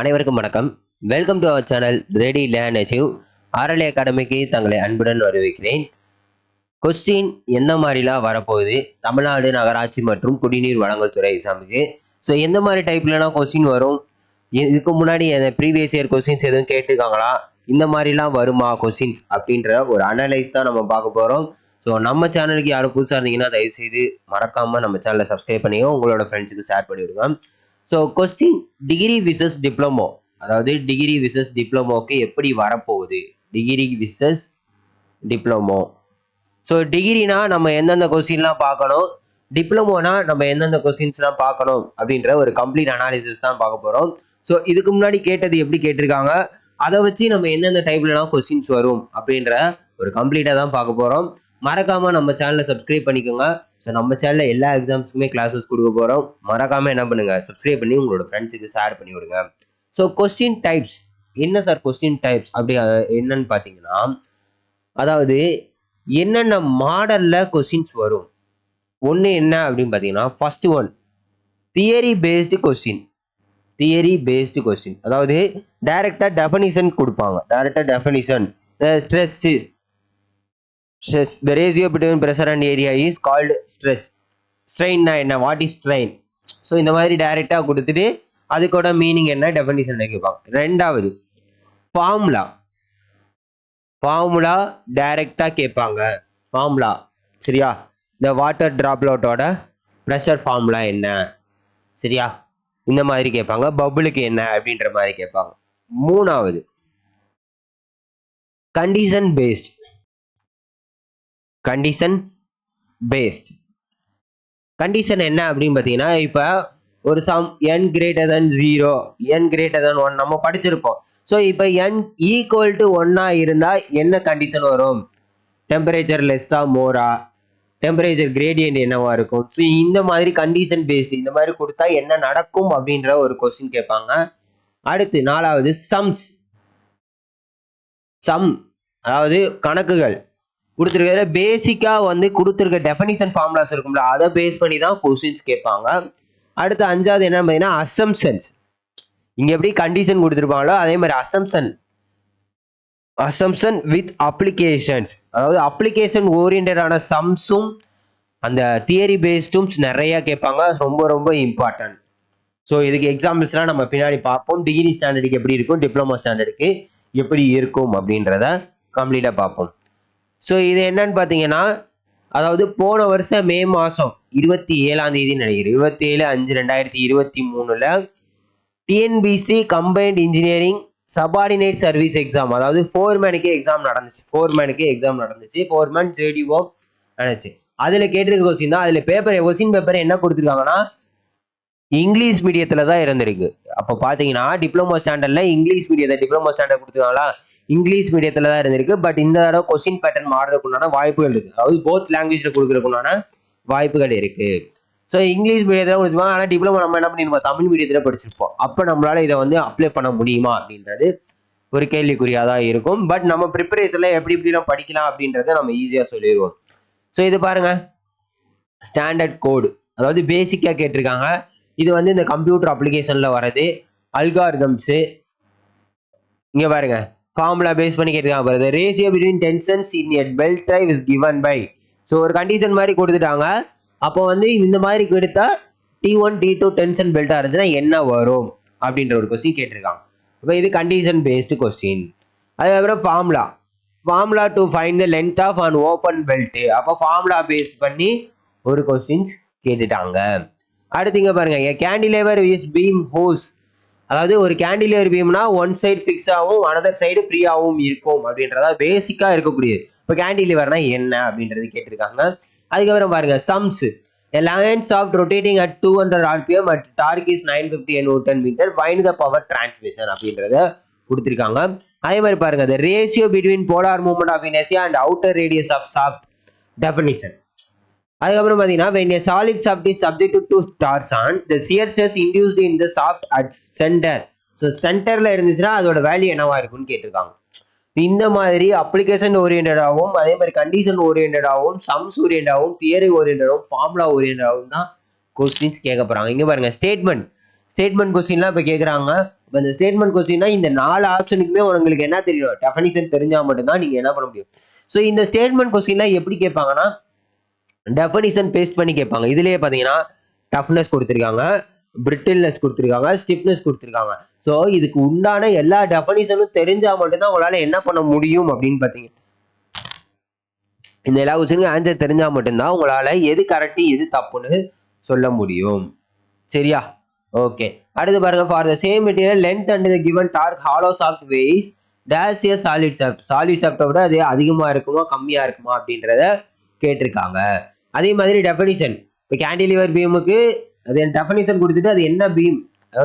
அனைவருக்கும் வணக்கம். Welcome to our channel ready learn achieve RLA அகாடமிக்கு தங்களை அன்புடன் வரவேற்கிறேன். கொஸ்டின் எந்த மாதிரிலாம் வரப்போகுது? தமிழ்நாடு நகராட்சி மற்றும் குடிநீர் வழங்கல் துறை எக்ஸாமுக்கு ஸோ எந்த மாதிரி டைப்லலாம் கொஸ்டின் வரும்? இதுக்கு முன்னாடி ப்ரீவியஸ் இயர் கொஸ்டின்ஸ் எதுவும் கேட்டுருக்காங்களா? இந்த மாதிரிலாம் வருமா கொஸ்டின்ஸ் அப்படின்ற ஒரு அனலைஸ் தான் நம்ம பார்க்க போகிறோம் ஸோ நம்ம சேனலுக்கு யாரும் புதுசாக இருந்தீங்கன்னா தயவுசெய்து மறக்காமல் நம்ம சேனலை சப்ஸ்கிரைப் பண்ணிக்கோ உங்களோட ஃப்ரெண்ட்ஸுக்கு ஷேர் பண்ணி விடுங்க so question degree versus diploma அதாவது டிகிரி விசஸ் டிப்ளமோக்கு எப்படி வரப்போகுது? டிகிரி விசஸ் டிப்ளமோ ஸோ டிகிரினா நம்ம எந்தெந்த கொஸ்டின்லாம் பார்க்கணும்? டிப்ளமோனா நம்ம எந்தெந்த கொஸ்டின்ஸ்லாம் பார்க்கணும்? அப்படின்ற ஒரு கம்ப்ளீட் அனாலிசிஸ் தான் பார்க்க போகிறோம் ஸோ இதுக்கு முன்னாடி கேட்டது எப்படி கேட்டிருக்காங்க? அதை வச்சு நம்ம எந்தெந்த டைப்லலாம் கொஸ்டின்ஸ் வரும்? அப்படின்ற ஒரு கம்ப்ளீட்டாக தான் பார்க்க போகிறோம் மறக்காமல் நம்ம சேனலை சப்ஸ்கிரைப் பண்ணிக்கோங்க. ஸோ நம்ம சேனலில் எல்லா எக்ஸாம்ஸுக்குமே கிளாஸஸ் கொடுக்க போகிறோம் மறக்காமல் என்ன பண்ணுங்கள் சப்ஸ்கிரைப் பண்ணி உங்களோட ஃப்ரெண்ட்ஸுக்கு ஷேர் பண்ணி விடுங்க. ஸோ கொஸ்டின் டைப்ஸ் என்ன சார் கொஸ்டின் டைப்ஸ் அப்படி என்னன்னு பார்த்தீங்கன்னா அதாவது என்னென்ன மாடலில் கொஸ்டின்ஸ் வரும்? ஒன்று என்ன அப்படின்னு பார்த்தீங்கன்னா first one theory based question theory based question அதாவது டைரெக்டாக டெஃபனிஷன் கொடுப்பாங்க. டைரெக்டாக definition stress stress the ratio between pressure and area is called stress ஸ்ட்ரெயின்னா என்ன? வாட் இஸ் ஸ்ட்ரெயின் ஸோ இந்த மாதிரி டைரெக்டாக கொடுத்துட்டு அதுக்கோட மீனிங் என்ன? டெஃபினிஷன் கேட்பாங்க. ரெண்டாவது ஃபார்முலா ஃபார்முலா டைரெக்டாக கேட்பாங்க. ஃபார்முலா சரியா? இந்த வாட்டர் ட்ராப்லோட்டோட ப்ரெஷர் ஃபார்முலா என்ன? சரியா? இந்த மாதிரி கேட்பாங்க. பபுளுக்கு என்ன? அப்படின்ற மாதிரி கேட்பாங்க. மூணாவது condition based condition based condition என்ன அப்படின்னு பார்த்தீங்கன்னா இப்போ ஒரு sum n greater than zero n greater than one நம்ம படிச்சிருப்போம். ஸோ இப்போ என் ஈக்குவல் டு ஒன்னாக இருந்தால் என்ன கண்டிஷன் வரும்? டெம்பரேச்சர் லெஸ்ஸா மோரா டெம்பரேச்சர் கிரேடியன்ட் என்னவா இருக்கும்? ஸோ இந்த மாதிரி கண்டிஷன் பேஸ்டு இந்த மாதிரி கொடுத்தா என்ன நடக்கும் அப்படின்ற ஒரு கொஸ்டின் கேட்பாங்க. அடுத்து நாலாவது சம்ஸ் சம் அதாவது கணக்குகள். கொடுத்துருக்காரு பேசிக்காக வந்து கொடுத்துருக்க டெஃபனிஷன் ஃபார்முலாஸ் இருக்கும்ல அதை பேஸ் பண்ணி தான் கொஸ்டின்ஸ் கேட்பாங்க. அடுத்து அஞ்சாவது என்ன பார்த்தீங்கன்னா அசம்சன்ஸ் இங்கே எப்படி கண்டிஷன் கொடுத்துருப்பாங்களோ அதே மாதிரி அசம்சன் அசம்சன் வித் அப்ளிகேஷன்ஸ் அதாவது அப்ளிகேஷன் ஓரியன்டான சம்ஸும் அந்த தியரி பேஸ்டும் நிறைய கேட்பாங்க. ரொம்ப ரொம்ப இம்பார்ட்டன்ட் ஸோ இதுக்கு எக்ஸாம்பிள்ஸ்லாம் நம்ம பின்னாடி பார்ப்போம். டிகிரி ஸ்டாண்டர்டுக்கு எப்படி இருக்கும் டிப்ளமோ ஸ்டாண்டர்டுக்கு எப்படி இருக்கும் அப்படின்றத கம்ப்ளீட்டாக பார்ப்போம். ஸோ இது என்னன்னு பார்த்தீங்கன்னா அதாவது போன வருஷம் மே மாதம் இருபத்தி ஏழாம் தேதி நினைக்கிறேன். இருபத்தி ஏழு அஞ்சு ரெண்டாயிரத்தி இருபத்தி மூணில் TNPSC combined engineering subordinate service exam அதாவது ஃபோர் மேனுக்கே எக்ஸாம் நடந்துச்சு. ஃபோர் மேனுக்கே எக்ஸாம் நடந்துச்சு ஃபோர் மேன் ஜேடிஓ நடந்துச்சு. அதில் கேட்டிருக்க கொஸ்டின் தான் அதில் பேப்பர் கொஸ்டின் பேப்பர் என்ன கொடுத்துருக்காங்கன்னா இங்கிலீஷ் மீடியத்தில் தான் இருந்திருக்கு. அப்போ பார்த்தீங்கன்னா டிப்ளமோ ஸ்டாண்டர்டில் இங்கிலீஷ் மீடியத்தை டிப்ளமோ ஸ்டாண்டர்ட் கொடுத்துருக்காங்களா? இங்கிலீஷ் மீடியத்தில் தான் இருந்திருக்கு. பட் இந்த தடவை கொஸ்டின் பேட்டர்ன் மாறுறதுக்குண்டான வாய்ப்புகள் இருக்குது அதாவது போத் லாங்குவேஜில் கொடுக்குறதுக்குண்டான வாய்ப்புகள் இருக்குது ஸோ இங்கிலீஷ் மீடியத்தில் கொடுத்துருப்பாங்க. ஆனால் டிப்ளமோ நம்ம என்ன பண்ணிருப்போம்? தமிழ் மீடியத்தில் படிச்சிருப்போம். அப்போ நம்மளால் இதை வந்து அப்ளை பண்ண முடியுமா அப்படின்றது ஒரு கேள்விக்குறியாக தான் இருக்கும். பட் நம்ம ப்ரிப்பரேஷனில் எப்படி எப்படிலாம் படிக்கலாம் அப்படின்றத நம்ம ஈஸியாக சொல்லிடுவோம் ஸோ இது பாருங்க. ஸ்டாண்டர்ட் கோடு அதாவது பேசிக்காக கேட்டிருக்காங்க. இது வந்து இந்த கம்ப்யூட்டர் அப்ளிகேஷனில் வர்றது. அல்காரிதம்ஸு இங்கே பாருங்கள் ஃபார்முலா பேஸ் பண்ணி கேட்டிருக்காங்க பாருங்க ratio between tensions in a belt drive is given by so ஒரு கண்டிஷன் மாதிரி கொடுத்துட்டாங்க. அப்போ வந்து இந்த மாதிரி கொடுத்தா T one T two tension பெல்ட்டாக இருந்துச்சுன்னா என்ன வரும்? அப்படின்ற ஒரு கொஸ்டின் கேட்டிருக்காங்க. இப்போ இது கண்டிஷன் பேஸ்டு கொஸ்டின் அதுக்கப்புறம் formula formula to find the length of an open belt அப்போ ஃபார்முலா பேஸ் பண்ணி ஒரு கொஸ்டின்ஸ் கேட்டுட்டாங்க. அடுத்து இங்கே பாருங்க. கேண்டிலேவர் இஸ் பீம் ஹோஸ் அதாவது ஒரு கேண்டிலேர் பீம்னா ஒன் சைடு ஃபிக்ஸ் ஆகும் அனதர் சைடு ஃப்ரீயாகவும் இருக்கும் அப்படின்றதா பேசிக்காக இருக்கக்கூடியது இப்போ கேண்டிலிவர்னா என்ன அப்படின்றது கேட்டிருக்காங்க அதுக்கப்புறம் பாருங்க sums lines of rotating at two hundred RPM at torque is nine fifty N ten metre find the power transmission அப்படின்றத கொடுத்துருக்காங்க அதே மாதிரி பாருங்க the ratio between polar movement of இனேசியா and outer radius of shaft definition அதுக்கப்புறம் பார்த்தீங்கன்னா when a solid shaft is stars to torsion the shear stress induced in the shaft at so சென்டர்ல இருந்துச்சுன்னா அதோட வேல்யூ என்னவா இருக்கும்னு கேட்டிருக்காங்க. இந்த மாதிரி அப்ளிகேஷன் ஓரியன்டாகவும் அதே மாதிரி கண்டிஷன் ஓரியன்டாகவும் சம்ஸ் ஓரியன்டாகவும் தியரி ஓரியன்டாகவும் ஃபார்முலா ஓரியன்டாகவும் தான் கொஸ்டின்ஸ் கேட்க போறாங்க. இங்கே பாருங்க ஸ்டேட்மெண்ட் ஸ்டேட்மெண்ட் கொஸ்டின்லாம் இப்போ கேட்குறாங்க. இப்போ இந்த ஸ்டேட்மெண்ட் கொஸ்டின்னா இந்த நாலு ஆப்ஷனுக்குமே உங்களுக்கு என்ன தெரியும்? டெஃபனிஷன் தெரிஞ்சால் மட்டும்தான் நீங்கள் என்ன பண்ண முடியும்? ஸோ இந்த ஸ்டேட்மெண்ட் கொஸ்டின்லாம் எப்படி கேட்பாங்கன்னா டெஃபனிஷன் பேஸ்ட் பண்ணி கேட்பாங்க. இதுலேயே பார்த்தீங்கன்னா டஃப்னஸ் கொடுத்துருக்காங்க பிரிட்டில்னஸ் கொடுத்துருக்காங்க ஸ்டிப்னஸ் கொடுத்துருக்காங்க. ஸோ இதுக்கு உண்டான எல்லா டெஃபனிஷனும் தெரிஞ்சால் மட்டும்தான் உங்களால் என்ன பண்ண முடியும் அப்படின்னு பார்த்தீங்க இந்த எல்லா கொஸ்டினுக்கும் ஆன்சர் தெரிஞ்சால் மட்டும்தான் உங்களால் எது கரெக்டு எது தப்புன்னு சொல்ல முடியும். சரியா? ஓகே அடுத்து பாருங்க for the same material length and the given torque hollow shaft weighs days a solid shaft solid சாஃப்டை விட அது அதிகமாக இருக்குமா கம்மியாக இருக்குமா அப்படின்றத கேட்டிருக்காங்க. அதே மாதிரி டெஃபனிஷன் இப்போ கேண்டிலிவர் பீமுக்கு அது டெஃபனிஷன் கொடுத்துட்டு அது என்ன பீம்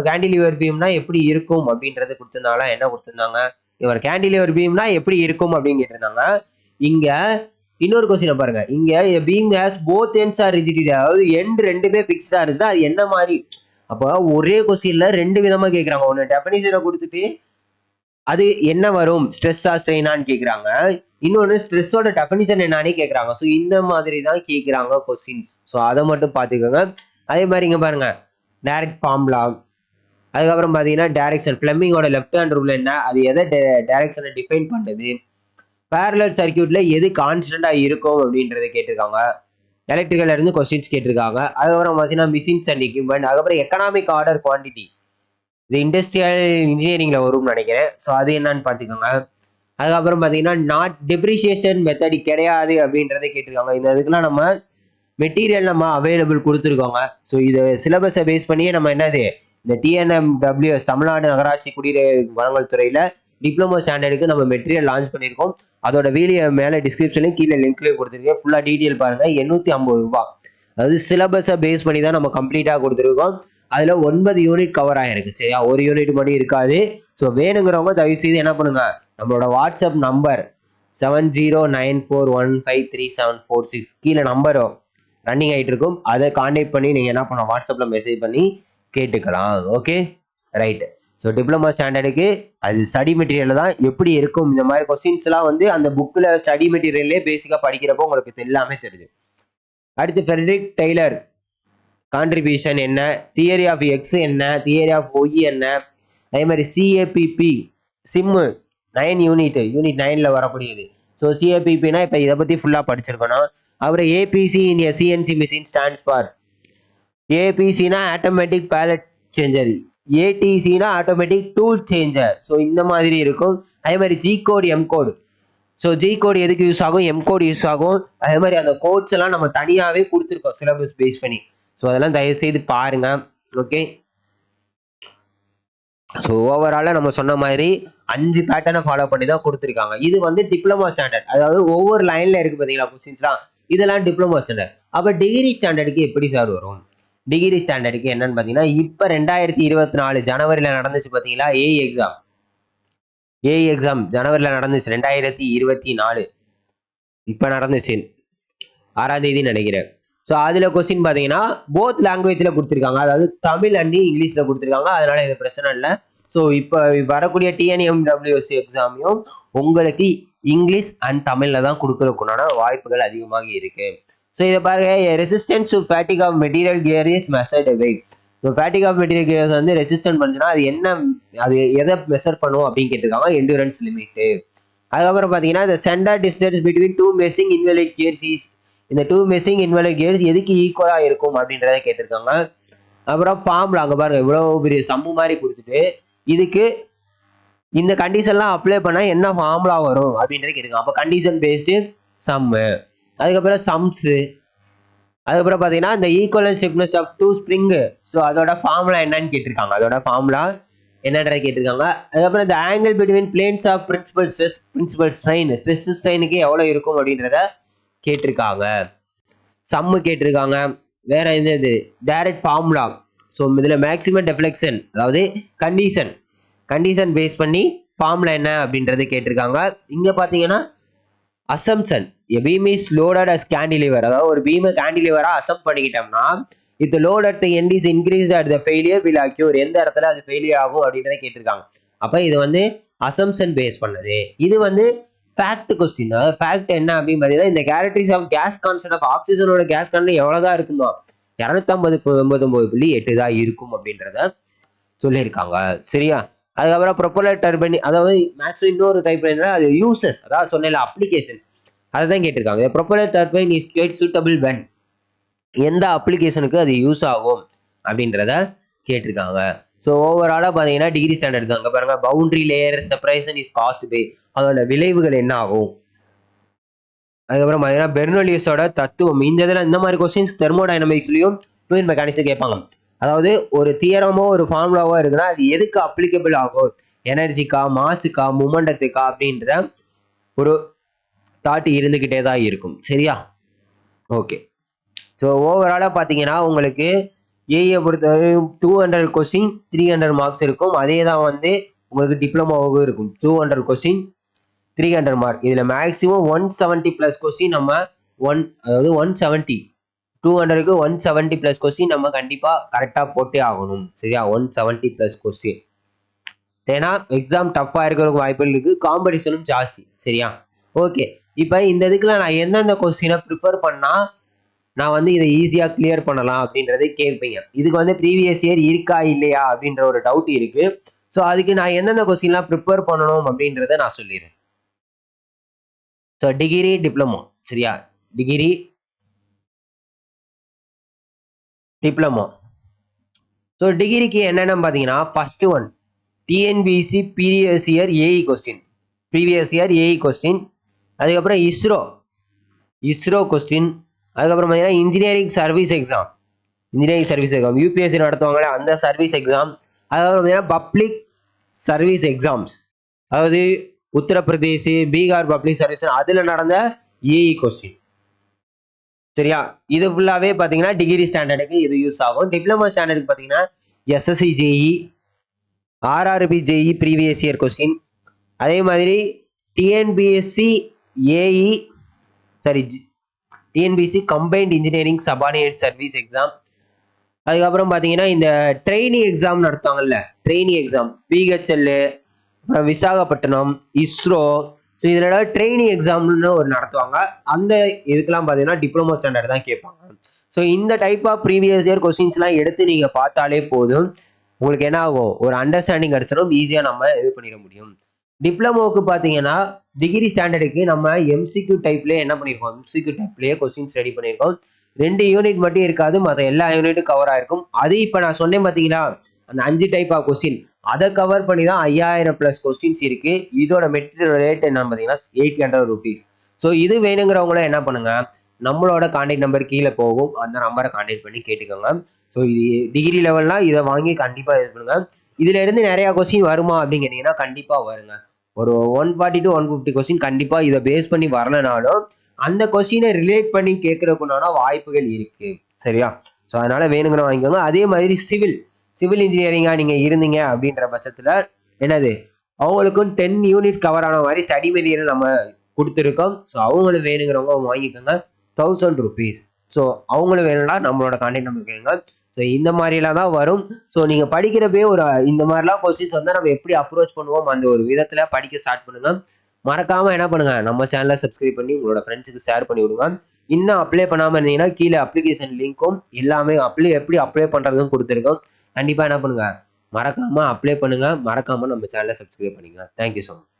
கேண்டிலிவர் பீம்னா எப்படி இருக்கும் அப்படின்றது கொடுத்துருந்தாங்களா? என்ன கொடுத்துருந்தாங்க? இவர் கேண்டிலிவர் பீம்னா எப்படி இருக்கும் அப்படின்னு கேட்டிருந்தாங்க. இங்க இன்னொரு கொஸ்டின் பாருங்க. இங்க beam has both ends are rigidity அதாவது எண்ட் ரெண்டுமே ஃபிக்ஸ்டா இருந்துச்சு அது என்ன மாதிரி? அப்போ ஒரே கொஸ்டின்ல ரெண்டு விதமா கேட்குறாங்க ஒன்று டெஃபனிஷனை கொடுத்துட்டு அது என்ன வரும்? ஸ்ட்ரெஸ்ஸா ஸ்ட்ரெயினான்னு கேட்குறாங்க இன்னொன்று ஸ்ட்ரெஸ்ஸோட டெஃபினிஷன் என்னன்னு கேட்குறாங்க ஸோ இந்த மாதிரி தான் கேட்குறாங்க கொஸ்டின்ஸ் ஸோ அதை மட்டும் பார்த்துக்கோங்க. அதே மாதிரி இங்கே பாருங்க. டைரக்ட் ஃபார்ம்லா அதுக்கப்புறம் பார்த்தீங்கன்னா டைரக்ஷன் ஃபிளமிங்கோட லெஃப்ட் ஹேண்ட் ரூல் என்ன? அது எதை டைரக்ஷனை டிஃபைன் பண்ணுது? பேரலர் சர்க்கியூட்ல எது கான்ஸ்டண்டா இருக்கும் அப்படின்றத கேட்டிருக்காங்க. எலக்ட்ரிக்கல்ல இருந்து கொஸ்டின்ஸ் கேட்டிருக்காங்க. அதுக்கப்புறம் பார்த்தீங்கன்னா மிஷின்ஸ் அண்ட் எக்யூப்மெண்ட் அதுக்கப்புறம் எக்கனாமிக் ஆர்டர் குவான்டிட்டி இது இண்டஸ்ட்ரியல் இன்ஜினியரிங்கில் வரும்னு நினைக்கிறேன். ஸோ அது என்னன்னு பார்த்துக்கோங்க. அதுக்கப்புறம் பார்த்தீங்கன்னா நாட் டிப்ரிஷியேஷன் மெத்தடி கிடையாது அப்படின்றத கேட்டிருக்காங்க. இந்த இதுக்கெல்லாம் நம்ம மெட்டீரியல் நம்ம அவைலபிள் கொடுத்துருக்கோங்க. ஸோ இது சிலபஸை பேஸ் பண்ணியே நம்ம என்னது? இந்த டிஎன்எம்டபிள்யூஎஸ் தமிழ்நாடு நகராட்சி குடிநீர் வழங்கல் துறையில் டிப்ளமோ ஸ்டாண்டர்டுக்கு நம்ம மெட்டீரியல் லான்ச் பண்ணியிருக்கோம். அதோட வீடியோ மேலே டிஸ்கிரிப்ஷன்லையும் கீழே லிங்க்லேயும் கொடுத்துருக்கேன். ஃபுல்லாக டீட்டெயில் பாருங்கள் எண்ணூற்றி ஐம்பது ரூபாய். அதாவது சிலபஸை பேஸ் பண்ணி தான் நம்ம கம்ப்ளீட்டாக கொடுத்துருக்கோம். அதில் ஒன்பது யூனிட் கவர் ஆகிருக்கு சரியா? ஒரு யூனிட் மட்டும் இருக்காது. ஸோ வேணுங்கிறவங்க தயவு செய்து என்ன பண்ணுங்க? நம்மளோட WhatsApp number seven zero nine four one five three seven four six கீழே நம்பரும் ரன்னிங் ஆகிட்டு இருக்கும். அதை காண்டாக்ட் பண்ணி நீங்கள் என்ன பண்ணலாம்? வாட்ஸ்அப்பில் மெசேஜ் பண்ணி கேட்டுக்கலாம். ஓகே ரைட்டு ஸோ டிப்ளமோ ஸ்டாண்டர்டுக்கு அது ஸ்டடி மெட்டீரியல் தான் எப்படி இருக்கும்? இந்த மாதிரி கொஸ்டின்ஸ்லாம் வந்து அந்த புக்கில் ஸ்டடி மெட்டீரியல்லே பேசிக்காக படிக்கிறப்போ உங்களுக்கு எல்லாமே தெரியும். அடுத்து ஃபெட்ரிக் டெய்லர் கான்ட்ரிபியூஷன் என்ன? தியரி ஆஃப் எக்ஸ் என்ன? தியரி ஆஃப் ஒய் என்ன? அதே மாதிரி சிஏபிபி சிம்மு நைன் யூனிட் யூனிட் நைனில் வரக்கூடியது. ஸோ சிஏபிபினா இப்போ இதை பற்றி ஃபுல்லாக படிச்சிருக்கணும். அப்புறம் APC in CNC machine stands for ஏபிசினா automatic pallet changer ஏடிசினா ஆட்டோமேட்டிக் டூல் சேஞ்சர் ஸோ இந்த மாதிரி இருக்கும். அதே மாதிரி G code M code so G code எதுக்கு யூஸ் ஆகும்? எம் கோடு யூஸ் ஆகும். அதே மாதிரி அந்த கோட்ஸ் எல்லாம் நம்ம தனியாகவே கொடுத்துருக்கோம் சிலபஸ் பேஸ் பண்ணி. ஸோ அதெல்லாம் தயவு செய்து பாருங்க. ஓகே ஸோ ஓவராலாக நம்ம சொன்ன மாதிரி அஞ்சு பேட்டர்னை ஃபாலோ பண்ணி தான் கொடுத்துருக்காங்க. இது வந்து டிப்ளமோ ஸ்டாண்டர்ட் அதாவது ஒவ்வொரு லைனில் இருக்குது பார்த்தீங்களா கொஸ்டின்ஸ்லாம் இதெல்லாம் டிப்ளமோ ஸ்டாண்டர்ட் அப்போ டிகிரி ஸ்டாண்டர்டுக்கு எப்படி சார் வரும்? டிகிரி ஸ்டாண்டர்டுக்கு என்னன்னு பார்த்தீங்கன்னா இப்போ ரெண்டாயிரத்தி இருபத்தி நாலு ஜனவரியில் நடந்துச்சு பார்த்தீங்களா ஏஇ எக்ஸாம் ஏஇ எக்ஸாம் ஜனவரியில் நடந்துச்சு ரெண்டாயிரத்தி இருபத்தி நாலு. இப்போ நடந்துச்சு. ஆறாம் தேதி நினைக்கிறேன். ஸோ அதில் கொஸ்டின் பார்த்தீங்கன்னா போத் லாங்குவேஜில் கொடுத்துருக்காங்க. அதாவது தமிழ் அண்ட் இங்கிலீஷில் கொடுத்துருக்காங்க. அதனால இது பிரச்சனை இல்லை. ஸோ இப்போ வரக்கூடிய டிஎன்எம்டபிள்யூசி எக்ஸாமையும் உங்களுக்கு இங்கிலீஷ் அண்ட் தமிழில் தான் கொடுக்கறதுக்குண்டான வாய்ப்புகள் அதிகமாக இருக்கு. ஸோ இதை பாருங்க. Resistance to fatigue of material gear is measured weight so fatigue of material gears வந்து ரெசிஸ்டன்ட் பண்ணுச்சுன்னா அது என்ன அது எதை மெஷர் பண்ணும் அப்படின்னு கேட்டிருக்காங்க. எண்டூரன்ஸ் லிமிட்டு அதுக்கப்புறம் பார்த்தீங்கன்னா இந்த centre distance between two meshing involute gears is இந்த டூ மெஸ்ஸிங் இன்வெலிட் கியர்ஸ் எதுக்கு ஈக்குவலாக இருக்கும் அப்படின்றத கேட்டிருக்காங்க. அப்புறம் ஃபார்ம்ல அங்கே பாருங்க இவ்வளோ பெரிய சம்மு மாதிரி கொடுத்துட்டு இதுக்கு இந்த கண்டிஷன்லாம் அப்ளை பண்ணால் என்ன ஃபார்முலா வரும் அப்படின்றது கேட்டிருக்காங்க. அப்போ கண்டிஷன் பேஸ்டு சம்மு அதுக்கப்புறம் சம்ஸு அதுக்கப்புறம் பார்த்தீங்கன்னா இந்த equivalent stiffness of two spring so அதோட ஃபார்முலா என்னன்னு கேட்டிருக்காங்க. அதோட ஃபார்முலா என்னன்றத கேட்டிருக்காங்க. அதுக்கப்புறம் இந்த angle between planes of principal stress principal strain stress ஸ்ட்ரெயினுக்கு எவ்வளோ இருக்கும் அப்படின்றத கேட்டிருக்காங்க. சம்மு கேட்டிருக்காங்க. வேற எந்த இது டைரக்ட் ஃபார்முலா ஸோ இதில் மேக்ஸிமம் டெஃப்ளெக்ஷன் அதாவது கண்டிஷன் கண்டிஷன் பேஸ் பண்ணி ஃபார்முலா என்ன அப்படின்றது கேட்டிருக்காங்க. இங்கே பார்த்தீங்கன்னா assumption a beam is loaded as cantilever அதாவது ஒரு பீமை கேண்டிலிவராக அசம் பண்ணிக்கிட்டோம்னா இது load at the end is increase at the failure will occur எந்த இடத்துல அது ஃபெயிலியர் ஆகும் அப்படின்றத கேட்டிருக்காங்க. அப்போ இது வந்து அசம்சன் பேஸ் பண்ணது. இது வந்து ஃபேக்ட் கொஸ்டின் அதாவது ஃபேக்ட் என்ன அப்படின்னு பார்த்தீங்கன்னா இந்த characteristics of gas constant of ஆக்சிஜனோட gas constant எவ்வளோதான் இருக்குமா இரநூத்தம்பது ஒன்பது புள்ளி எட்டு தான் இருக்கும் அப்படின்றத சொல்லியிருக்காங்க. சரியா? அதுக்கப்புறம் ப்ரொப்பலர் டர்பைன் அதாவது மேக்ஸிமம் இன்னொரு டைப் என்னன்னா அது யூசஸ் அதாவது சொன்ன அப்ளிகேஷன் அதை தான் கேட்டிருக்காங்க propeller turbine is gate suitable when எந்த அப்ளிகேஷனுக்கு அது யூஸ் ஆகும் அப்படின்றத கேட்டிருக்காங்க. ஸோ ஓவராலாக பார்த்தீங்கன்னா டிகிரி ஸ்டாண்டர்ட் தான். அங்கே பாருங்கள் boundary layer separation is caused by அதோட விளைவுகள் என்ன ஆகும்? அதுக்கப்புறம் பார்த்தீங்கன்னா பெர்னோலியஸோட தத்துவம். இந்த இதில் இந்த மாதிரி கொஸ்டின்ஸ் தெர்மோடைனமிக்ஸ்லையும் ஃப்ளூயின் மெக்கானிக்ஸும் கேட்பாங்க. அதாவது ஒரு தியரமோ ஒரு ஃபார்முலாவோ இருக்குன்னா அது எதுக்கு அப்ளிகபிள் ஆகும்? எனர்ஜிக்கா மாசுக்கா மூமெண்டத்துக்கா அப்படின்ற ஒரு தாட் இருந்துக்கிட்டே தான் இருக்கும். சரியா? ஓகே ஸோ ஓவராலாக பார்த்தீங்கன்னா உங்களுக்கு ஏஐ பொறுத்தவரையும் two hundred question three hundred marks இருக்கும். அதே தான் வந்து உங்களுக்கு டிப்ளமோவுக்கும் இருக்கும். Two hundred question three hundred mark இதில் maximum one seventy plus question நம்ம ஒன் அதாவது ஒன் செவன்ட்டி டூ ஹண்ட்ரடுக்கு ஒன் செவன்ட்டி ப்ளஸ் கொஸ்டின் நம்ம கண்டிப்பாக கரெக்டாக போட்டே ஆகணும். சரியா? ஒன் செவன்ட்டி ப்ளஸ் கொஸ்டின் ஏன்னா எக்ஸாம் டஃப்பாக இருக்கிறதுக்கு வாய்ப்புகள் இருக்குது காம்படிஷனும் ஜாஸ்தி. சரியா? ஓகே இப்போ இந்த இதுக்குள்ள நான் எந்தெந்த கொஸ்டினை ப்ரிப்பேர் பண்ணால் நான் வந்து இதை ஈஸியாக கிளியர் பண்ணலாம் அப்படின்றதே கேட்பீங்க. இதுக்கு வந்து ப்ரீவியஸ் இயர் இருக்கா இல்லையா அப்படின்ற ஒரு டவுட் இருக்குது ஸோ அதுக்கு நான் எந்தெந்த கொஸ்டின்லாம் ப்ரிப்பேர் பண்ணணும் அப்படின்றத நான் சொல்லிடுறேன். ஸோ டிகிரி டிப்ளமோ சரியா? டிகிரி டிப்ளமோ ஸோ டிகிரிக்கு என்னென்னு பார்த்தீங்கன்னா first one TNPC previous year AE question previous year AE question அதுக்கப்புறம் இஸ்ரோ இஸ்ரோ கொஸ்டின் அதுக்கப்புறம் பார்த்தீங்கன்னா engineering service exam engineering service exam UPSC நடத்துவாங்களே அந்த சர்வீஸ் எக்ஸாம் அதுக்கப்புறம் பார்த்தீங்கன்னா பப்ளிக் சர்வீஸ் எக்ஸாம்ஸ் அதாவது உத்தரப்பிரதேஷ் பீகார் பப்ளிக் சர்வீஸ் அதில் நடந்த ஏஇ கொஸ்டின் சரியா? இது ஃபுல்லாகவே பார்த்தீங்கன்னா டிகிரி ஸ்டாண்டர்டுக்கு இது யூஸ் ஆகும். டிப்ளமோ ஸ்டாண்டர்டுக்கு பார்த்தீங்கன்னா SSC JE RRB JE previous year question அதே மாதிரி TNPSC AE sorry TNPC combined engineering subordinate service exam அதுக்கப்புறம் பார்த்தீங்கன்னா இந்த ட்ரெயினி எக்ஸாம் நடத்துவாங்கல்ல ட்ரெயினி எக்ஸாம் பிஹெச்எல் அப்புறம் விசாகப்பட்டினம் இஸ்ரோ ஸோ இதில் ட்ரெயினி எக்ஸாம்னு ஒரு நடத்துவாங்க. அந்த இதுக்கெல்லாம் பார்த்தீங்கன்னா டிப்ளமோ ஸ்டாண்டர்ட் தான் கேட்பாங்க. ஸோ இந்த டைப் ஆஃப் ப்ரீவியஸ் இயர் கொஸ்டின்ஸ்லாம் எடுத்து நீங்கள் பார்த்தாலே போதும். உங்களுக்கு என்ன ஆகும்? ஒரு அண்டர்ஸ்டாண்டிங் கிடச்சிடும். ஈஸியாக நம்ம இது பண்ணிட முடியும். டிப்ளமோவுக்கு பார்த்தீங்கன்னா டிகிரி ஸ்டாண்டர்டுக்கு நம்ம எம்சிக்யூ டைப்லேயே என்ன பண்ணியிருக்கோம் எம்சிக்யூ டைப்லேயே கொஸ்டின்ஸ் ரெடி பண்ணியிருக்கோம் ரெண்டு யூனிட் மட்டும் இருக்காது மற்ற எல்லா யூனிட்டும் கவர் ஆயிருக்கும். அது இப்போ நான் சொன்னேன் பார்த்தீங்களா? அந்த அஞ்சு டைப் ஆஃப் கொஸ்டின் அதை கவர் பண்ணி தான் ஐயாயிரம் ப்ளஸ் கொஸ்டின்ஸ் இருக்கு. இதோட மெட்டீரியல் ரேட் என்ன பார்த்தீங்கன்னா எயிட் ஹண்ட்ரட் ருபீஸ் ஸோ இது வேணுங்கிறவங்களும் என்ன பண்ணுங்க? நம்மளோட கான்டாக்ட் நம்பர் கீழே போகும். அந்த நம்பரை கான்டாக்ட் பண்ணி கேட்டுக்கோங்க. ஸோ இது டிகிரி லெவல்னா இதை வாங்கி கண்டிப்பாக இது பண்ணுங்க. இதுல இருந்து நிறைய கொஸ்டின் வருமா அப்படின்னு கேட்டீங்கன்னா கண்டிப்பாக வருங்க. ஒரு one forty to one fifty question கண்டிப்பாக இதை பேஸ் பண்ணி வரலனாலும் அந்த கொஸ்டினை ரிலேட் பண்ணி கேட்கறதுக்குண்டான வாய்ப்புகள் இருக்கு. சரியா? ஸோ அதனால வேணுங்கிற வாங்கிக்கோங்க. அதே மாதிரி சிவில் சிவில் இன்ஜினியரிங்காக நீங்கள் இருந்தீங்க அப்படின்ற பட்சத்தில் என்னது? அவங்களுக்கும் டென் யூனிட்ஸ் கவர் ஆன மாதிரி ஸ்டடி மெட்டீரியல் நம்ம கொடுத்துருக்கோம். ஸோ அவங்களுக்கு வேணுங்கிறவங்க வாங்கிக்கோங்க. தௌசண்ட் ருபீஸ் ஸோ அவங்களும் வேணும்னா நம்மளோட கான்டாக்ட் நம்பர் கேளுங்க. ஸோ இந்த மாதிரிலாம் தான் வரும். ஸோ நீங்கள் படிக்கிறப்பே ஒரு இந்த மாதிரிலாம் கொஸ்டின்ஸ் வந்தால் நம்ம எப்படி அப்ரோச் பண்ணுவோம் அந்த ஒரு விதத்தில் படிக்க ஸ்டார்ட் பண்ணுங்க. மறக்காமல் என்ன பண்ணுங்க நம்ம சேனலை சப்ஸ்கிரைப் பண்ணி உங்களோட ஃப்ரெண்ட்ஸுக்கு ஷேர் பண்ணி விடுங்க. இன்னும் அப்ளை பண்ணாமல் இருந்தீங்கன்னா கீழே அப்ளிகேஷன் லிங்க்கும் எல்லாமே அப்ளை எப்படி அப்ளை பண்ணுறதும் கொடுத்துருக்கோம். கண்டிப்பாக என்ன பண்ணுங்க மறக்காம அப்ளை பண்ணுங்க மறக்காமல் நம்ம சேனலை சப்ஸ்கிரைப் பண்ணுங்க. Thank you so much